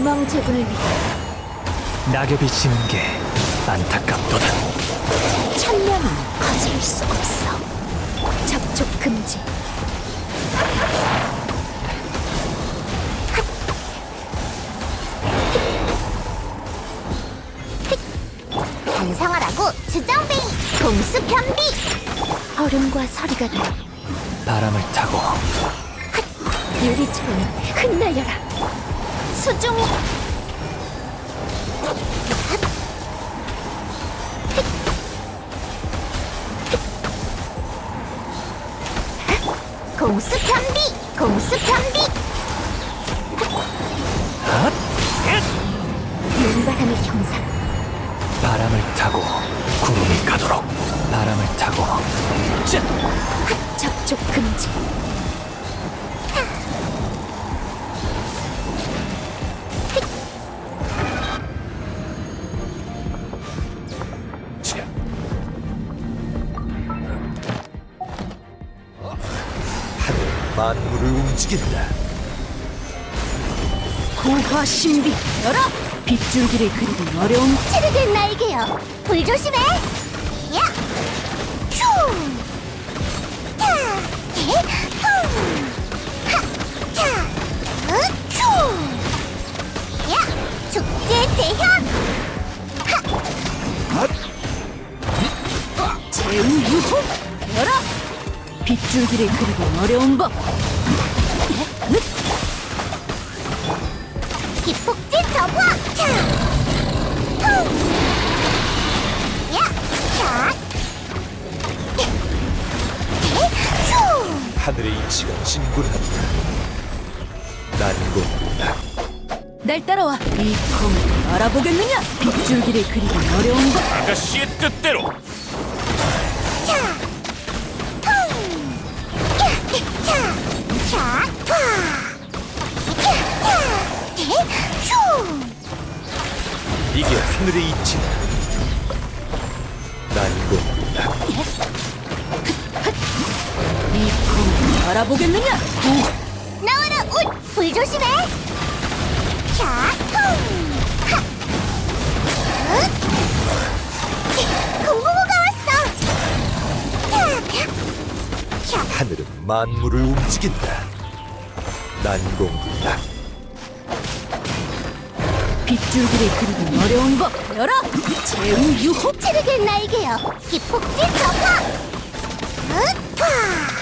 사망 제군을 위해 낙엽이 지는 게 안타깝도다. 천명은 거질 수 없어. 접촉 금지. 반성하라고 주정뱅이 공수 편비 얼음과 서리가 돼 바람을 타고 유리처럼 흩날려라. 수중이 공수 편비 공수 편비 핫! 윤바람의 형상. 바람을 타고 구름이 가도록 바람을 타고 자! 접촉 금지. 움직인다. 고화 신비 열어. 빗줄기를 그리기 어려운 체르된 나에게요 불 조심해 야 휴! 타! 에! 후! 하! 타! 으! 휴! 야! 축제 재현! 제우 유호 열어. 빗줄기를 그리기 어려운 법. 기폭제 접화! 차! 후! 야! 차! 에! 휴! 하늘의 이치가 진군한다. 난공불락 날 따라와. 이 검을 알아보겠느냐? 빗줄기를 그리기 어려운 법. 아가씨의 뜻대로 이게 하늘의 이치다. 난공불락 이 검을 알아보겠느냐? 고 나와라 옷! 불 조심해! 자! 후! 하! 으! 공부모가 왔어! 자! 자! 하늘은 만물을 움직인다. 난공불락 빗줄기를 그리기 어려운 법. 열어. 제우 유호. 체르겐 나에게요 기폭지 접화! 으! 화!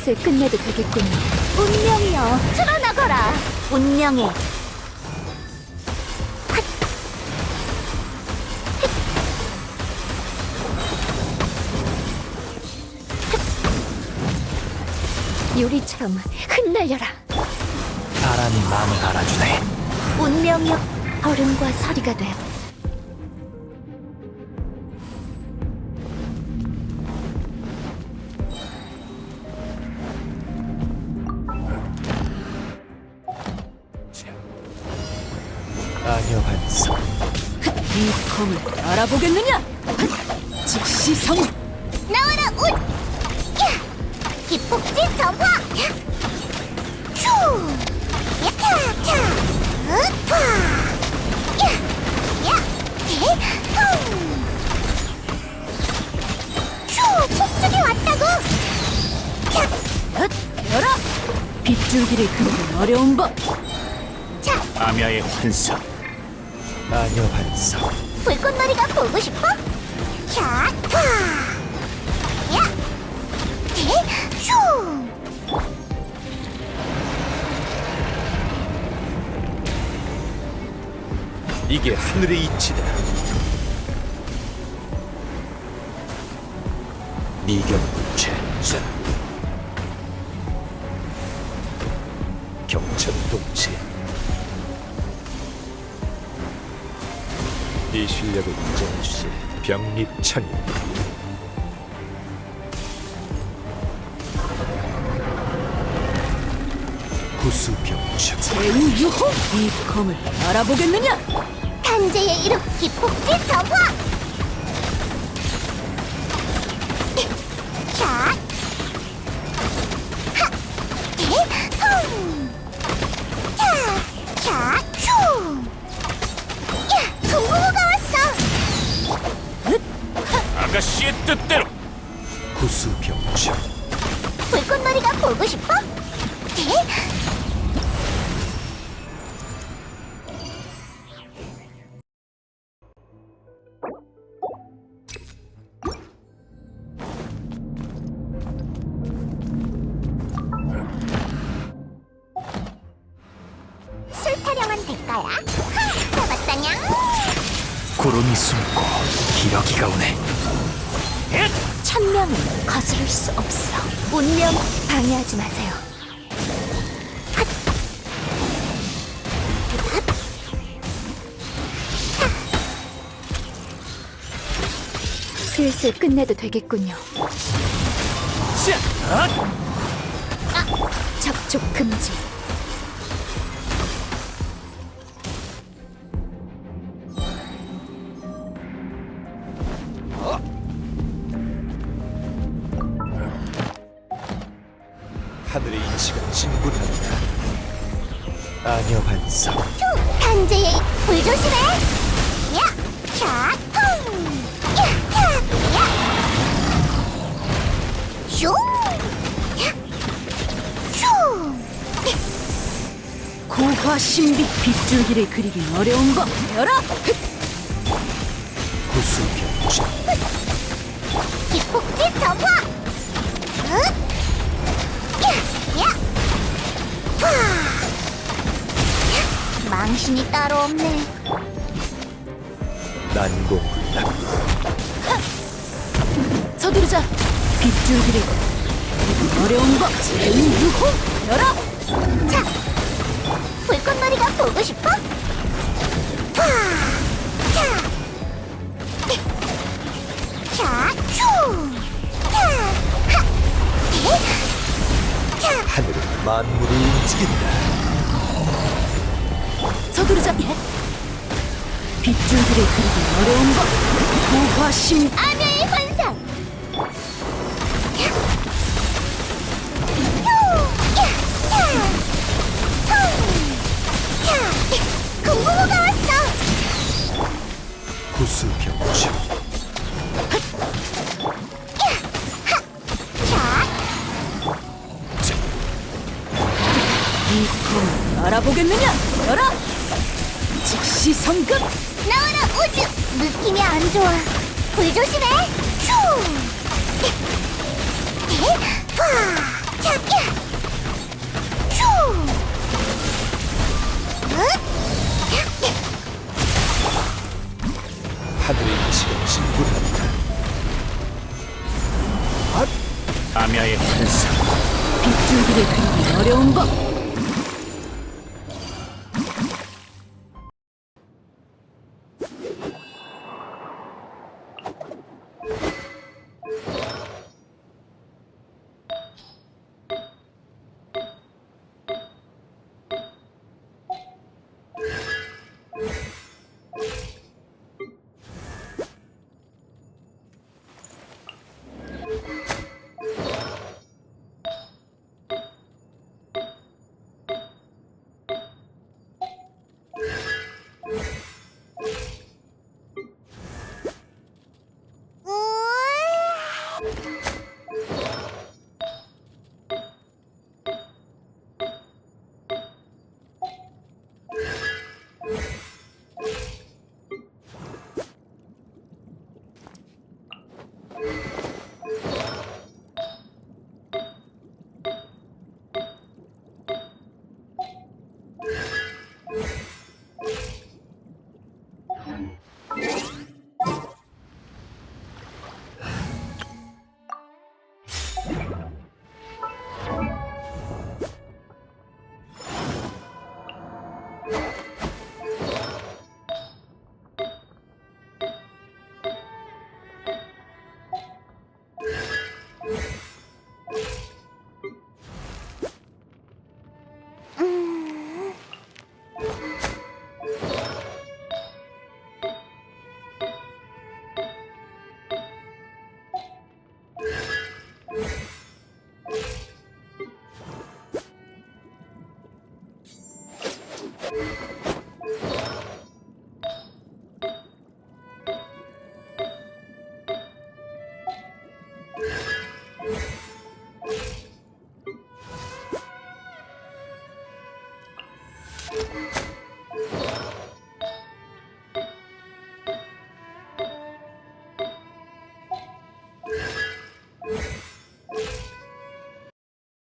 슬슬 끝내도 되겠군요. 운명이여 드러나거라 운명의 유리처럼 흩날려라. 바람이 마음을 알아주네. 운명이여 얼음과 서리가 돼. 아 알아보겠느냐? 즉시 성. 나와라 옷! 야! 기폭지 접화! 휴! 야타! 차! 으파! 야! 야! 에! 후! 휴! 폭죽이 왔다고! 차! 엇! 열어. 빗줄기를 그리기 어려운 법. 차! 아미아의 환상 아녀 반성 불꽃놀이가 보고 싶어? 차! 화! 야! 에! 휴! 이게 하늘의 이치다. 미경불체 자 경천동체 네 실력을 인정해주지 병립천이. 구수병천. 제우 유호 이 검을 알아보겠느냐? 강제의 이름 기폭제 점화! 뜻대로 구수병청 불꽃놀이가 보고 싶어? 술? 하! 잡았다냥! 구름이 숨고 기러기가 오네 천명은 거스를 수 없어. 운명 방해하지 마세요. 슬슬 끝내도 되겠군요. 자, 접촉 금지. 하늘의 이치가 진군한다 아녀 반사 탄재의 불 조심해. 야, 자, 펑. 야, 야, 야. 슝. 야, 슝. 고화 신비 빗줄기를 그리긴 어려운 법 열어 구수병청 기폭지 점화. 야, 망신이 따로 없네. 난공불락 서두르자. 빗줄기를. 어려운 법. 제우유호 열어. 자, 불꽃놀이가 보고 싶어? 와, 자, 자, 슈, 자, 하, 대, 자, 하늘은 만물을 움직인다 빗줄기를 그리긴 어려운 법 고화 신비 아녀의 환상. 금붕어가 왔어. 구수병청 자, 이 검을 알아보겠느냐? 열어. 즉시 성급 나와라 우주! 느낌이 안 좋아. 불 조심해. 슈 대화 잡야 슈 하늘의 이치가 진군한다 아미아의 환상. 빗줄기를 그리긴 어려운 법